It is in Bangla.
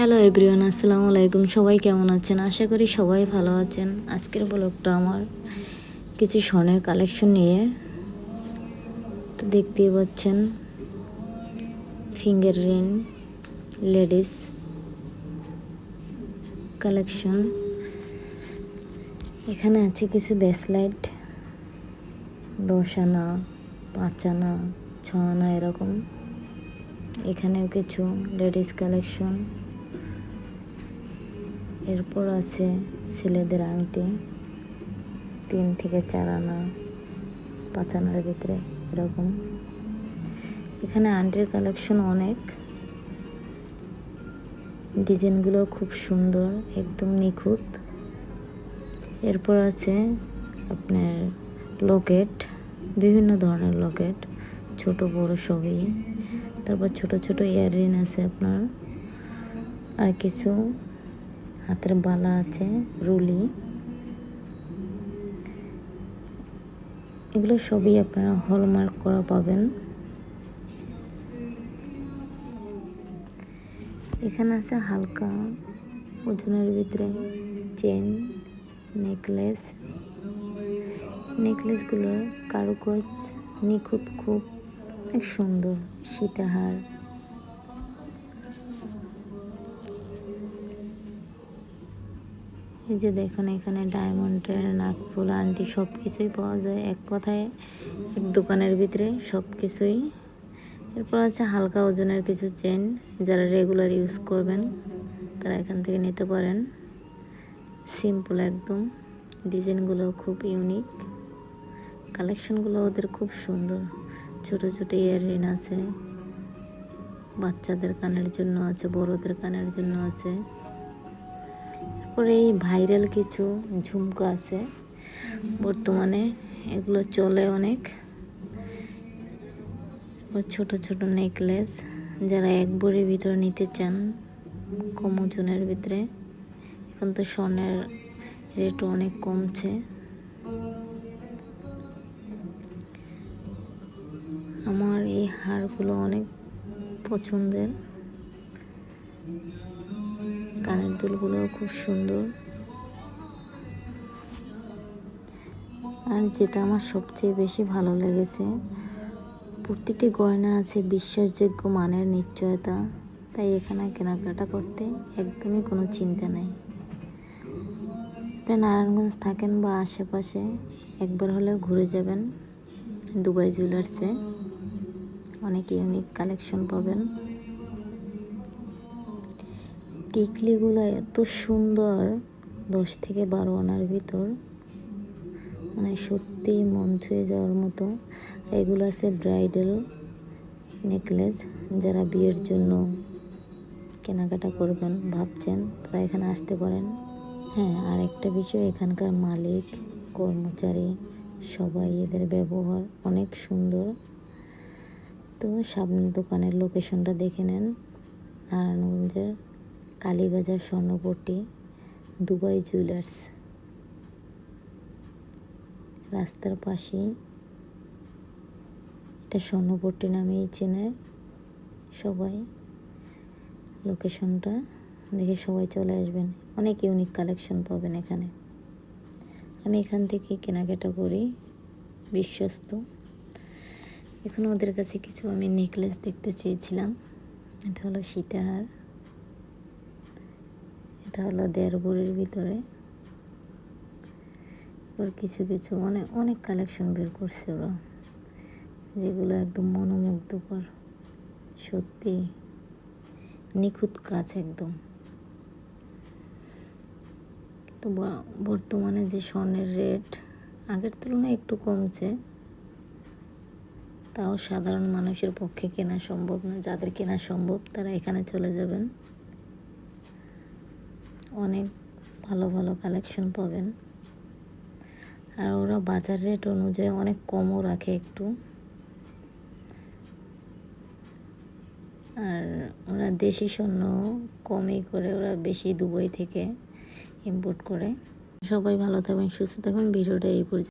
হ্যালো এভরিওয়ান আসসালামু আলাইকুম সবাই কেমন আছেন? আশা করি সবাই ভালো আছেন। আজকের ব্লগটা আমার কিছু স্বর্ণের কালেকশন নিয়ে তো দেখতেই পাচ্ছেন ফিঙ্গার রিং লেডিস কালেকশন এখানে আছে কিছু ব্যাসলাইট দশ আনা, পাঁচ আনা, ছ আনা এরকম। এখানেও কিছু লেডিস কালেকশন এরপর আছে ছেলেদের আংটি। তিন থেকে চার আনা, পাঁচ আনার ভিতরে এরকম। এখানে আন্টির কালেকশন অনেক। ডিজাইনগুলো খুব সুন্দর, একদম নিখুঁত। এরপর আছে আপনার লকেট, বিভিন্ন ধরনের লকেট, ছোট, বড় সবই। তারপর ছোট ছোট ইয়াররিং আছে আপনার। আর কিছু হাতের বালা আছে, রুলি। এগুলো সবই আপনারা হলমার্ক করা পাবেন। এখানে আছে হালকা ওজনের ভিতরে চেন নেকলেস নেকলেসগুলোর কারুকাজ নিখুঁত, খুব সুন্দর, সীতাহার। এই যে দেখুন, এখানে ডায়মন্ডের নাকফুল আন্টি সব কিছুই পাওয়া যায় এক কথায়। এক দোকানের ভিতরে সব কিছুই এরপর আছে হালকা ওজনের কিছু চেন যারা রেগুলার ইউজ করবেন, তারা এখান থেকে নিতে পারেন। সিম্পল একদম। ডিজাইনগুলো খুব ইউনিক কালেকশনগুলো ওদের খুব সুন্দর। ছোট ছোট ইয়াররিং আছে। বাচ্চাদের কানের জন্য আছে, বড়দের কানের জন্য আছে। তারপরে এই ভাইরাল কিছু ঝুমকা আছে। বর্তমানে এগুলো চলে অনেক। ছোট ছোট নেকলেস যারা এক বড়ির ভিতরে নিতে চান, কম ওজনের ভিতরে। এখন তো স্বর্ণের রেটও অনেক কমছে। আমার এই হারগুলো অনেক পছন্দের। কানের দুলগুলোও খুব সুন্দর। আর যেটা আমার সবচেয়ে বেশি ভালো লেগেছে, প্রতিটি গয়না আছে বিশ্বাসযোগ্য মানের নিশ্চয়তা, তাই এখানে কেনাকাটা করতে একদমই কোনো চিন্তা নেই। আপনি নারায়ণগঞ্জ থাকেন বা আশেপাশে, একবার হলেও ঘুরে যাবেন। দুবাই জুয়েলার্সে অনেক ইউনিক কালেকশন পাবেন। টিকলিগুলো এত সুন্দর, দশ থেকে বারো আনার ভিতর। মানে সত্যিই মন ছুঁয়ে যাওয়ার মতো। এগুলো আছে ব্রাইডাল নেকলেস, যারা বিয়ের জন্য কেনাকাটা করবেন, ভাবছেন, তারা এখানে আসতে পারেন। হ্যাঁ আর একটা বিষয়, এখানকার মালিক, কর্মচারী, সবাই এদের ব্যবহার অনেক সুন্দর। তো সামনের দোকানের লোকেশনটা দেখে নেন। নারায়ণগঞ্জের কালীবাজার স্বর্ণপট্টি, দুবাই জুয়েলার্স। রাস্তার পাশেই এটা স্বর্ণপট্টি নামেই চেনে সবাই। লোকেশনটা দেখে সবাই চলে আসবেন। অনেক ইউনিক কালেকশন পাবেন এখানে। আমি এখান থেকে কেনাকাটা করি, বিশ্বস্ত। এখন ওদের কাছে কিছু আমি নেকলেস দেখতে চেয়েছিলাম। এটা হলো সীতাহার। এটা হলো দেড় ভরির ভিতরে। ওর কিছু কিছু অনেক অনেক কালেকশন বের করছে ওরা, যেগুলো একদম মনোমুগ্ধকর, সত্যি নিখুঁত কাজ একদম। তো বর্তমানে যে স্বর্ণের রেট আগের তুলনায় একটু কমছে, তাও সাধারণ মানুষের পক্ষে কেনা সম্ভব না, যাদের কেনা সম্ভব তারা এখানে চলে যাবেন। অনেক ভালো ভালো কালেকশন পাবেন। আর ওরা বাজার রেট অনুযায়ী অনেক কমও রাখে একটু। আর ওরা দেশি স্বর্ণ কমই করে, ওরা বেশি দুবাই থেকে ইম্পোর্ট করে। সবাই ভালো থাকবেন, সুস্থ থাকবেন। ভিডিওটা এই পর্যন্ত